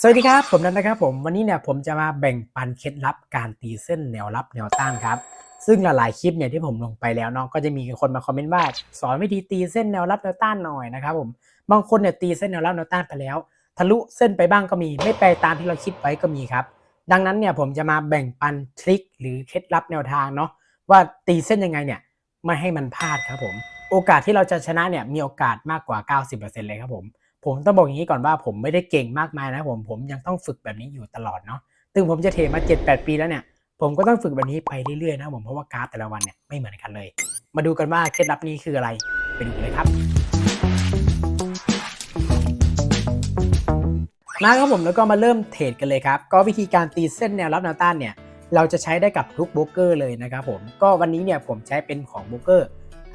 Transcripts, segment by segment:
สวัสดีครับ ผมนันนะครับผมวันนี้เนี่ยผมจะมาแบ่งปันเคล็ดลับการตีเส้นแนวรับแนวต้านครับ ซึ่งหลายๆคลิปเนี่ยที่ผมลงไปแล้วเนาะก็จะมีคนมาคอมเมนต์ว่าสอนวิธีตีเส้นแนวรับแนวต้านหน่อยนะครับผมบางคนเนี่ยตีเส้นแนวรับแนวต้านไปแล้ว ทะลุเส้นไปบ้างก็มีไม่ไปตามที่เราคิดไว้ก็มีครับ ดังนั้นเนี่ยผมจะมาแบ่งปันทริคหรือเคล็ดลับแนวทางเนาะว่าตีเส้นยังไงเนี่ยไม่ให้มันพลาดครับผม โอกาสที่เราจะชนะเนี่ยมีโอกาสมากกว่า 90%เลยครับผม ผมต้องบอกอย่างนี้ก่อนว่าผมไม่ได้เก่งมากมายนะผมผมยังต้องฝึกแบบนี้อยู่ตลอดเนาะถึงผมจะเทรดมา 7-8 ปีแล้วเนี่ยผมก็ต้องฝึกแบบนี้ไปเรื่อยๆนะผมเพราะว่ากราฟแต่ละวันเนี่ยไม่เหมือนกันเลย มาดูกันว่าเคล็ดลับนี้คืออะไรไปดูกันเลยครับมาครับผมแล้วก็มาเริ่มเทรดกันเลยครับก็วิธีการตีเส้นแนวรับแนวต้านเนี่ยเราจะใช้ได้กับทุกโบรกเกอร์เลยนะครับผมก็วันนี้เนี่ยผมใช้เป็นของโบรกเกอร์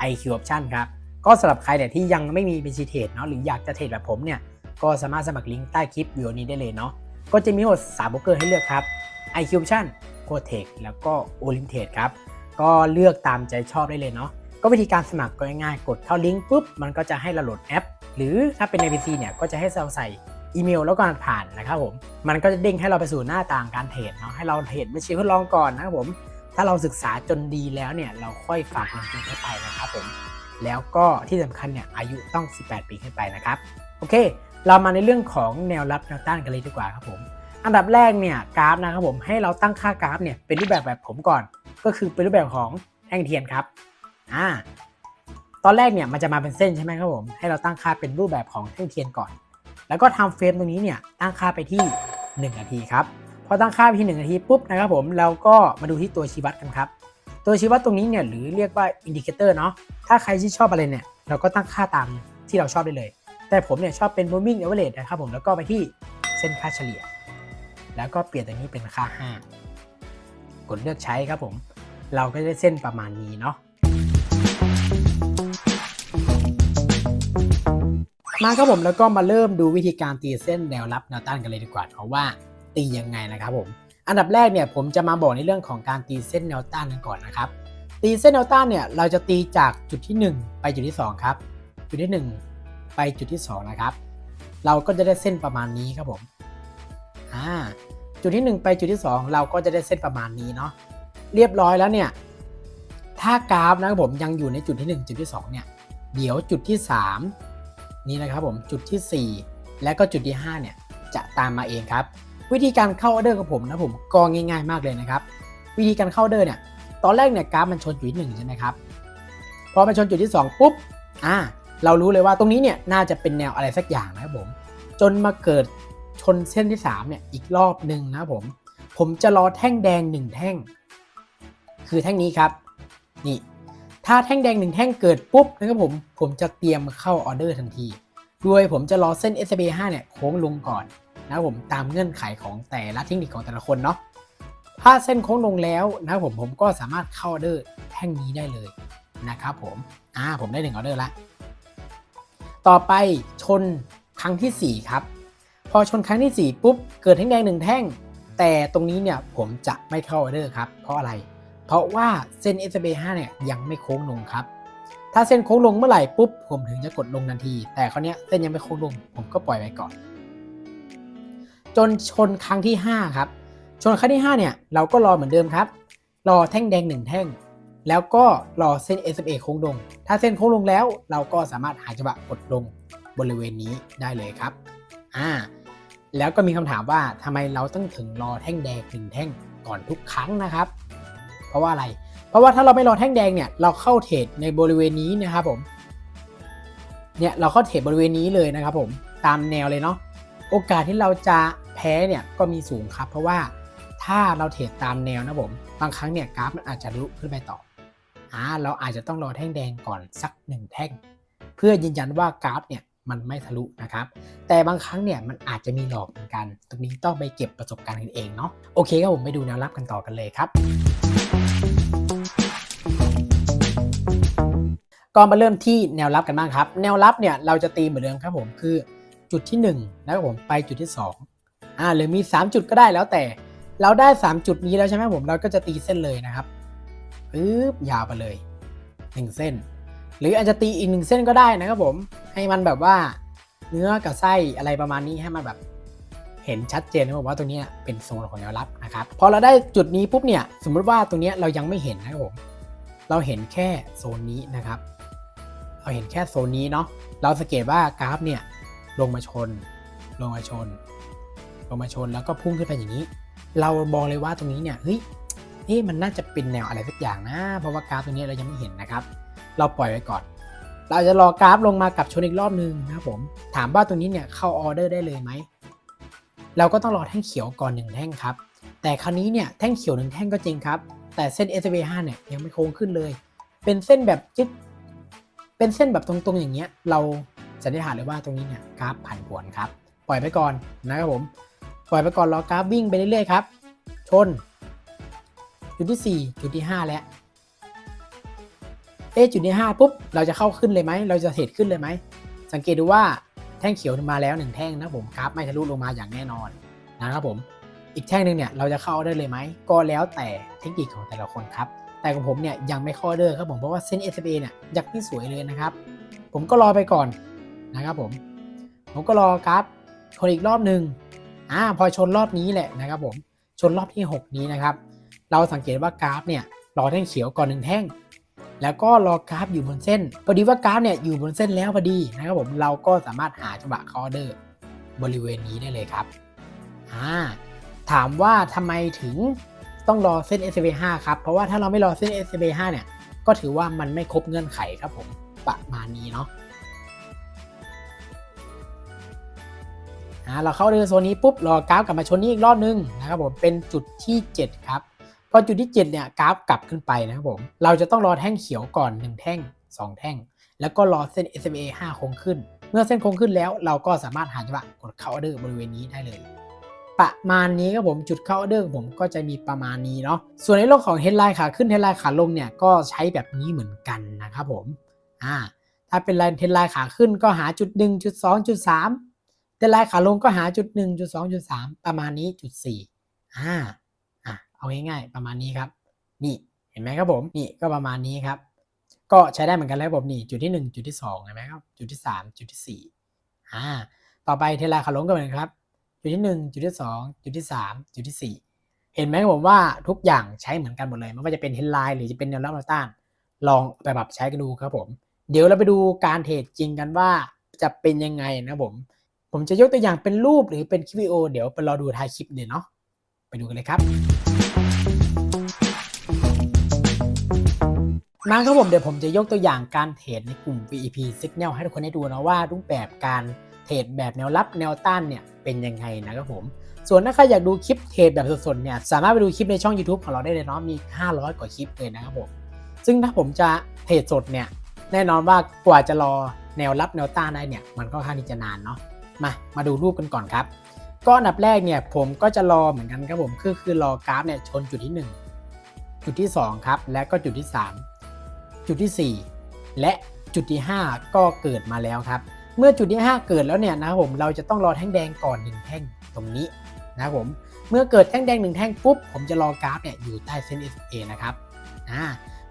IQ Option ครับ ก็สำหรับใครเนี่ยที่ยังไม่มีบัญชีเทรดเนาะหรืออยากจะเทรดแบบผมเนี่ยก็สามารถสมัครลิงก์ใต้คลิปวิดีโอนี้ได้เลยเนาะก็จะมีหมด3โบรกเกอร์ให้เลือกครับ IQ Option c o t e c แล้วก็ o l i m t r a d e ครับ ก็เลือกตามใจชอบได้เลยเนาะก็วิธีการสมัครก็ง่ายๆ กดเข้าลิงก์ปุ๊บมันก็จะให้เราโหลดแอป หรือถ้าเป็นใน PC เนี่ยก็จะให้เราใส่อีเมลแล้วก็ผ่านนะครับผมมันก็จะเด้งให้เราไปสู่หน้าต่างการเทรดเนาะให้เราเทรดบัญชีทดลองก่อนนะครับผมถ้าเราศึกษาจนดีแล้วเนี่ยเราค่อยฝากเงินเข้าไปนะครับผม แล้วก็ที่สำคัญเนี่ยอายุต้อง 18 ปีขึ้นไปนะครับ โอเค เรามาในเรื่องของแนวรับแนวต้านกันเลยดีกว่าครับผม อันดับแรกเนี่ยกราฟนะครับผมให้เราตั้งค่ากราฟเนี่ยเป็นรูปแบบแบบผมก่อน ก็คือเป็นรูปแบบของแท่งเทียนครับอ่าตอนแรกเนี่ยมันจะมาเป็นเส้นใช่ไหมครับผมให้เราตั้งค่าเป็นรูปแบบของแท่งเทียนก่อน แล้วก็ทำเฟรมตรงนี้เนี่ยตั้งค่าไปที่ 1 นาทีครับพอตั้งค่าไปที่ 1 นาทีปุ๊บนะครับผมเราก็มาดูที่ตัวชี้วัดกันครับ ตัวชี้วัดตรงนี้เนี่ยหรือเรียกว่าอินดิเคเตอร์เนาะถ้าใครที่ชอบอะไรเนี่ยเราก็ตั้งค่าตามที่เราชอบได้เลย แต่ผมเนี่ยชอบเป็น moving average นะครับผมแล้วก็ไปที่เส้นค่าเฉลี่ย แล้วก็เปลี่ยนตรงนี้เป็นค่า 5 กดเลือกใช้ครับผม เราก็ได้เส้นประมาณนี้เนาะมาครับผมแล้วก็มาเริ่มดูวิธีการตีเส้นแนวรับแนวต้านกันเลยดีกว่าเพราะว่าตียังไงนะครับผม อันดับแรกเนี่ยผมจะมาบอกในเรื่องของการตีเส้นแนวต้านกันก่อนนะครับ ตีเส้นแนวต้านเนี่ยเราจะตีจากจุดที่ 1 ไปจุดที่ 2 ครับ จุดที่ 1 ไปจุดที่ 2 นะครับ เราก็จะได้เส้นประมาณนี้ครับผมอ่าจุดที่ 1 ไปจุดที่ 2 เราก็จะได้เส้นประมาณนี้เนาะเรียบร้อยแล้วเนี่ยถ้ากราฟนะครับผมยังอยู่ในจุดที่ 1 จุดที่ 2 เนี่ยเดี๋ยวจุดที่ 3 นี่นะครับผมจุดที่ 4 และก็จุดที่ 5 เนี่ยจะตามมาเองครับ วิธีการเข้าออเดอร์กับผมนะผมก็ง่ายๆมากเลยนะครับ วิธีการเข้าออเดอร์เนี่ยตอนแรกเนี่ยกราฟมันชนจุดที่หนึ่งใช่ไหมครับพอมันชนจุดที่ 2 ปุ๊บอ่าเรารู้เลยว่าตรงนี้เนี่ยน่าจะเป็นแนวอะไรสักอย่างนะครับผม จนมาเกิดชนเส้นที่3เนี่ยอีกรอบหนึ่งนะผม ผมจะรอแท่งแดง 1 แท่ง คือแท่งนี้ครับ นี่ ถ้าแท่งแดง 1 แท่งเกิดปุ๊บนะครับผม ผมจะเตรียมเข้าออเดอร์ทันทีโดยผมจะรอเส้น SB 5เนี่ยโค้งลงก่อน นะครับผมตามเงื่อนไขของแต่ละเทคนิคของแต่ละคนเนาะถ้าเส้นโค้งลงแล้วนะครับผมผมก็สามารถเข้าออเดอร์แท่งนี้ได้เลยนะครับผมอ่าผมได้หนึ่งออเดอร์ละต่อไปชนครั้งทีสี่ 4 ครับ พอชนครั้งที่ 4 ปุ๊บ เกิดแท่งแดงหนึ่งแท่ง แต่ตรงนี้เนี่ยผมจะไม่เข้าออเดอร์ครับ เพราะอะไร เพราะว่าเส้น s b 5เนี่ยยังไม่โค้งลงครับ ถ้าเส้นโค้งลงเมื่อไหร่ปุ๊บ ผมถึงจะกดลงทันที แต่คราวนี้เส้นยังไม่โค้งลง ผมก็ปล่อยไว้ก่อน จนชนครั้งที่ 5 ครับ ชนครั้งที่ 5 เนี่ยเราก็รอเหมือนเดิมครับ รอแท่งแดง 1 แท่ง แล้วก็รอเส้น SMA โค้งลง ถ้าเส้นโค้งลงแล้วเราก็สามารถหาจังหวะกดลงบริเวณนี้ได้เลยครับอ่าแล้วก็มีคำถามว่าทำไมเราต้องถึงรอแท่งแดงหนึ่งแท่งก่อนทุกครั้งนะครับ เพราะว่าอะไร เพราะว่าถ้าเราไม่รอแท่งแดงเนี่ยเราเข้าเทรดในบริเวณนี้นะครับผมเนี่ยเราเข้าเทรดบริเวณนี้เลยนะครับผมตามแนวเลยเนาะ โอกาสที่เราจะแพ้เนี่ยก็มีสูงครับ เพราะว่าถ้าเราเทรดตามแนวนะผมบางครั้งเนี่ยกราฟมันอาจจะลุกขึ้นไปต่ออ่าเราอาจจะต้องรอแท่งแดงก่อนสักหนึ่งแท่ง เพื่อยืนยันว่ากราฟเนี่ยมันไม่ทะลุนะครับ แต่บางครั้งเนี่ยมันอาจจะมีหลอกเหมือนกัน ตรงนี้ต้องไปเก็บประสบการณ์กันเองเนาะโอเคครับผมไปดูแนวรับกันต่อกันเลยครับก็มาเริ่มที่แนวรับกันบ้างครับ แนวรับเนี่ยเราจะตีเหมือนเดิมครับผมคือ จุดที่1นะครับผมไปจุดที่2อ่าหรือมี 3 จุดก็ได้แล้วแต่ เราได้ 3 จุดนี้แล้วใช่ไหมผมเราก็จะตีเส้นเลยนะครับปึ๊บยาวไปเลย 1 เส้น หรืออาจจะตีอีกหนึ่งเส้นก็ได้นะครับผมให้มันแบบว่าเนื้อกับไส้อะไรประมาณนี้ให้มันแบบเห็นชัดเจนนะว่าตรงนี้เป็นโซนของแนวรับนะครับพอเราได้จุดนี้ปุ๊บเนี่ยสมมุติว่าตรงนี้เรายังไม่เห็นนะครับผมเราเห็นแค่โซนนี้นะครับ เราเห็นแค่โซนนี้เนาะเราสังเกตว่ากราฟเนี่ย ลงมาชน ลงมาชน ลงมาชนแล้วก็พุ่งขึ้นไปอย่างนี้ เราบอกเลยว่าตรงนี้เนี่ยเฮ้ยเฮ้ยมันน่าจะเป็นแนวอะไรสักอย่างนะ เพราะว่ากราฟตรงนี้เรายังไม่เห็นนะครับ เราปล่อยไว้ก่อน เราจะรอกราฟลงมากับชนอีกรอบนึงนะครับผม ถามว่าตรงนี้เนี่ยเข้าออเดอร์ได้เลยไหม เราก็ต้องรอแท่งเขียวก่อนหนึ่งแท่งครับ แต่คราวนี้เนี่ยแท่งเขียวหนึ่งแท่งก็จริงครับ แต่เส้น s b 5เนี่ยยังไม่โค้งขึ้นเลย เป็นเส้นแบบจิ๊ดเป็นเส้นแบบตรงๆอย่างเงี้ย เรา สันนิษฐานเลยว่าตรงนี้เนี่ยกราฟผันผวนครับ ปล่อยไปก่อนนะครับผม ปล่อยไปก่อนรอกราฟวิ่งไปเรื่อยๆครับ ชน จุดที่ 4 จุดที่ 5 แล้ว เอจุดที่ 5 ปุ๊บ เราจะเข้าขึ้นเลยไหม เราจะเทรดขึ้นเลยไหม สังเกตดูว่าแท่งเขียวมาแล้วหนึ่งแท่งนะผมกราฟไม่ทะลุลงมาอย่างแน่นอนนะครับผม อีกแท่งหนึ่งเนี่ยเราจะเข้าได้เลยไหม ก็แล้วแต่เทคนิคของแต่ละคนครับ แต่ของผมเนี่ยยังไม่เข้าเดอร์ครับผมเพราะว่าเส้น s b a เนี่ยยังไม่สวยเลยนะครับ ผมก็รอไปก่อน นะครับผม ผมก็รอกราฟชนอีกรอบหนึ่งอ่าพอชนรอบนี้แหละนะครับผม ชนรอบที่ 6 นี้นะครับ เราสังเกตว่ากราฟเนี่ยรอแท่งเขียวก่อนหนึ่งแท่ง แล้วก็รอกราฟอยู่บนเส้น พอดีว่ากราฟเนี่ยอยู่บนเส้นแล้วพอดีนะครับผม เราก็สามารถหาจังหวะคอเดอร์บริเวณนี้ได้เลยครับ อ่า ถามว่าทำไมถึงต้องรอเส้น s b 5 ครับ เพราะว่าถ้าเราไม่รอเส้น s b 5 เนี่ย ก็ถือว่ามันไม่ครบเงื่อนไขครับผม ประมาณนี้เนาะ อ่าเราเข้าเดินโซนนี้ปุ๊บรอกราฟกลับมาชนนี้อีกรอบนึงนะครับผมเป็นจุดที่ 7 ครับพอจุดที่ 7 เนี่ยกราฟกลับขึ้นไปนะครับผมเราจะต้องรอแท่งเขียวก่อน 1 แท่ง 2 แท่ง แล้วก็รอเส้น SMA 5โค้งขึ้น เมื่อเส้นโค้งขึ้นแล้วเราก็สามารถหาจังหวะกดเข้าออเดอร์บริเวณนี้ได้เลย ประมาณนี้ครับผมจุดเข้าออเดอร์ผมก็จะมีประมาณนี้เนาะส่วนในเรื่องของเฮดไลน์ขาขึ้นเฮดไลน์ขาลงเนี่ยก็ใช้แบบนี้เหมือนกันนะครับผมอ่าถ้าเป็นไลน์เฮดไลน์ขาขึ้นก็หาจุด1จุด2จุด3 เฮดไลน์ขาลงก็หาจุด1จุด2จุด3ประมาณนี้จุด4อ่าอะเอาง่ายๆประมาณนี้ครับ นี่เห็นไหมครับผมนี่ก็ประมาณนี้ครับ ก็ใช้ได้เหมือนกันแล้วผมนี่จุดที่ 1 จุดที่2เห็นไหมครับจุดที่ 3 จุดที่4อ่าต่อไปเทเลขาลงก็เหมือนกันครับ จุดที่ 1 จุดที่ 2 จุดที่ 3 จุดที่ 4 เห็นไหมครับผมว่าทุกอย่างใช้เหมือนกันหมดเลยไม่ว่าจะเป็นเฮดไลน์หรือจะเป็นแนวรับแนวต้าน ลองไปปรับใช้กันดูครับผม เดี๋ยวเราไปดูการเทรดจริงกันว่าจะเป็นยังไงนะผม ผมจะยกตัวอย่างเป็นรูปหรือเป็นคลิปวิดีโอเดี๋ยวไปรอดูท้ายคลิปเดี๋ยวเนาะไปดูกันเลยครับมาครับผมเดี๋ยวผมจะยกตัวอย่างการเทรดในกลุ่ม VEP Signal ให้ทุกคนได้ดูนะว่ารูปแบบการเทรดแบบแนวรับแนวต้านเนี่ยเป็นยังไงนะครับผม ส่วนถ้าใครอยากดูคลิปเทรดแบบสดๆเนี่ยสามารถไปดูคลิปในช่อง YouTube ของเราได้เลยเนาะมี 500 กว่าคลิปเลยนะครับผมซึ่งถ้าผมจะเทรดสดเนี่ยแน่นอนว่ากว่าจะรอแนวรับแนวต้านได้เนี่ยมันก็ค่อนข้างที่จะนานเนาะ มา มาดูรูปกันก่อนครับ ก็อันดับแรกเนี่ยผมก็จะรอเหมือนกันครับผมคือคือรอกราฟเนี่ยชนจุดที่ 1 จุดที่ 2 ครับ และก็จุดที่ 3 จุดที่ 4 และจุดที่ 5 ก็เกิดมาแล้วครับ เมื่อจุดที่ 5 เกิดแล้วเนี่ยนะครับผมเราจะต้องรอแท่งแดงก่อน1แท่งตรงนี้นะครับผมเมื่อเกิดแท่งแดง1แท่งปุ๊บผมจะรอกราฟเนี่ยอยู่ใต้เส้น s a นะครับอ่า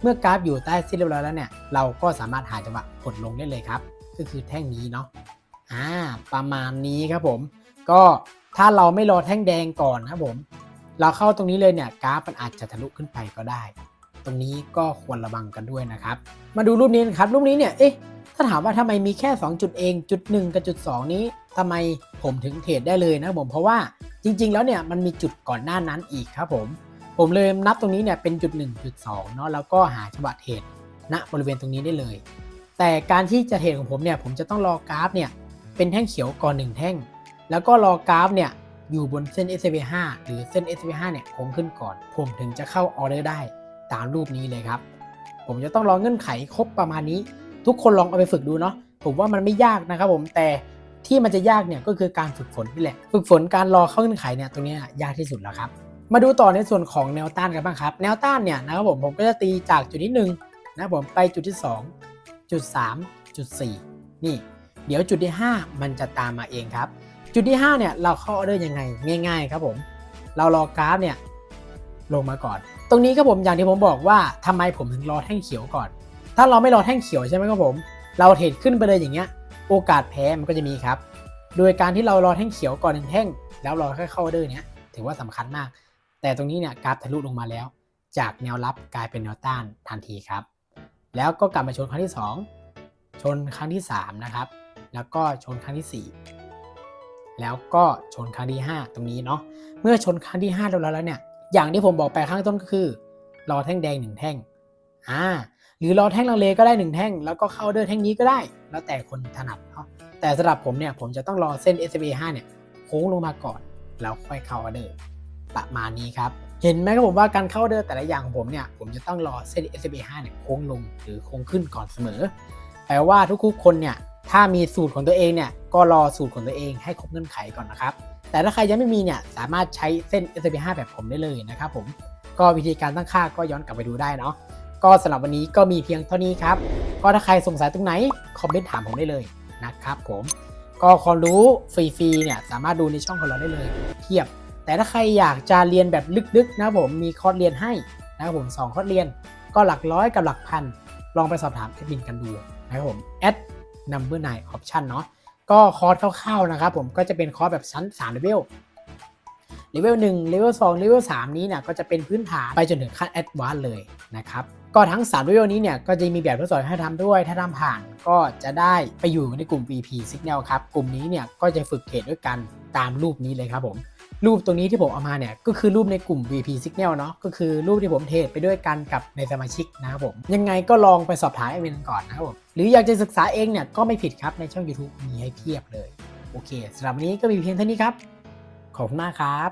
เมื่อกราฟอยู่ใต้เส้นเรียบร้อยแล้วเนี่ยเราก็สามารถหาจังหวะกดลงได้เลยครับ ก็คือแท่งนี้เนาะ อ่าประมาณนี้ครับผม ก็ถ้าเราไม่รอแท่งแดงก่อนนะครับผม เราเข้าตรงนี้เลยเนี่ยกราฟมันอาจจะทะลุขึ้นไปก็ได้ ตรงนี้ก็ควรระวังกันด้วยนะครับ มาดูรูปนี้นะครับ รูปนี้เนี่ยเอ๊ะถ้าถามว่าทำไมมีแค่ 2 จุดเองจุด 1 กับจุด 2 นี้ทำไมผมถึงเทรดได้เลยนะผมเพราะว่าจริง ๆ แล้วเนี่ยมันมีจุดก่อนหน้านั้นอีกครับผม ผมเลยนับตรงนี้เนี่ยเป็นจุด1จุด2เนาะแล้วก็หาจังหวะเทรดณบริเวณตรงนี้ได้เลย แต่การที่จะเทรดของผมเนี่ยผมจะต้องรอกราฟเนี่ย เป็นแท่งเขียวก่อน1แท่ง แล้วก็รอกราฟเนี่ยอยู่บนเส้น s v 5 หรือเส้น s v 5 เนี่ยโค้งขึ้นก่อน ผมถึงจะเข้าออเดอร์ได้ตามรูปนี้เลยครับ ผมจะต้องรอเงื่อนไขครบประมาณนี้ ทุกคนลองเอาไปฝึกดูเนาะผมว่ามันไม่ยากนะครับผมแต่ที่มันจะยากเนี่ยก็คือการฝึกฝนนี่แหละ ฝึกฝนการรอเข้าเงื่อนไขเนี่ยตรงนี้ยากที่สุดแล้วครับ มาดูต่อในส่วนของแนวต้านกันบ้างครับ แนวต้านเนี่ยนะครับผมผมก็จะตีจากจุดที่หนึ่งนะครับผมไปจุดที่สองจุดสามจุดสี่นี่ เดี๋ยวจุดที่ 5 มันจะตามมาเองครับ จุดที่ 5 เนี่ยเราเข้าออเดอร์ยังไงง่าย ๆ ครับผม เรารอกราฟเนี่ยลงมาก่อน ตรงนี้ครับผมอย่างที่ผมบอกว่าทำไมผมถึงรอแท่งเขียวก่อน ถ้าเราไม่รอแท่งเขียวใช่ไหมครับผม เราเทรดขึ้นไปเลยอย่างเงี้ย โอกาสแพ้มันก็จะมีครับ โดยการที่เรารอแท่งเขียวก่อนหนึ่งแท่ง แล้วรอค่อยเข้าออเดอร์เนี้ยถือว่าสำคัญมาก แต่ตรงนี้เนี่ยกราฟทะลุลงมาแล้ว จากแนวรับกลายเป็นแนวต้านทันทีครับ แล้วก็กลับมาชนครั้งที่ 2 ชนครั้งที่ 3 นะครับ แล้วก็ชนครั้งที่ 4 แล้วก็ชนครั้งที่ 5 ตรงนี้เนาะเมื่อชนครั้งที่5เรียบร้อยแล้วเนี่ยอย่างที่ผมบอกไปข้างต้นก็คือรอแท่งแดง 1 แท่งอ่าหรือรอแท่งลังเลก็ได้ 1 แท่ง แล้วก็เข้าเดอร์แท่งนี้ก็ได้ แล้วแต่คนถนัดเนาะแต่สำหรับผมเนี่ยผมจะต้องรอเส้น SMA 5เนี่ยโค้งลงมาก่อนแล้วค่อยเข้าออเดอร์ประมาณนี้ครับเห็นไหมครับผมว่าการเข้าเดอร์แต่ละอย่างของผมเนี่ยผมจะต้องรอเส้น SMA 5เนี่ยโค้งลงหรือโค้งขึ้นก่อนเสมอ แปลว่าทุกๆคนเนี่ย ถ้ามีสูตรของตัวเองเนี่ยก็รอสูตรของตัวเองให้ครบเงื่อนไขก่อนนะครับ แต่ถ้าใครยังไม่มีเนี่ยสามารถใช้เส้น SMA 5แบบผมได้เลยนะครับผมก็วิธีการตั้งค่าก็ย้อนกลับไปดูได้เนาะก็สำหรับวันนี้ก็มีเพียงเท่านี้ครับ ก็ถ้าใครสงสัยตรงไหน คอมเมนต์ถามผมได้เลยนะครับผม ก็ความรู้ฟรีๆเนี่ยสามารถดูในช่องของเราได้เลยเทียบ แต่ถ้าใครอยากจะเรียนแบบลึกๆนะผมมีคอร์สเรียนให้นะครับผม2คอร์สเรียน ก็หลักร้อยกับหลักพันลองไปสอบถามแอดมินกันดูนะครับผม add number 9 option เนาะก็คอร์สคร่าวๆนะครับผมก็จะเป็นคอร์สแบบชั้น3 level เลเวล1เลเวล2เลเวล3นี้เนี่ยก็จะเป็นพื้นฐานไปจนถึงขั้น advanced เลยนะครับก็ทั้ง3เลเวลนี้เนี่ยก็จะมีแบบทดสอบให้ทำด้วย ถ้าทำผ่านก็จะได้ไปอยู่ในกลุ่ม VP Signal ครับกลุ่มนี้เนี่ยก็จะฝึกเทรดด้วยกันตามรูปนี้เลยครับผมรูปตรงนี้ที่ผมเอามาเนี่ยก็คือรูปในกลุ่ม VP Signal เนาะก็คือรูปที่ผมเทรดไปด้วยกันกับในสมาชิกนะครับผมยังไงก็ลองไปสอบถามไอเวนก่อนนะครับผม รืออยากจะศึกษาเองเนี่ยก็ไม่ผิดครับในช่อง YouTube มีให้เพียบเลย โอเคสำหรับวันนี้ก็มีเพียงเท่านี้ครับ ขอบคุณมากครับ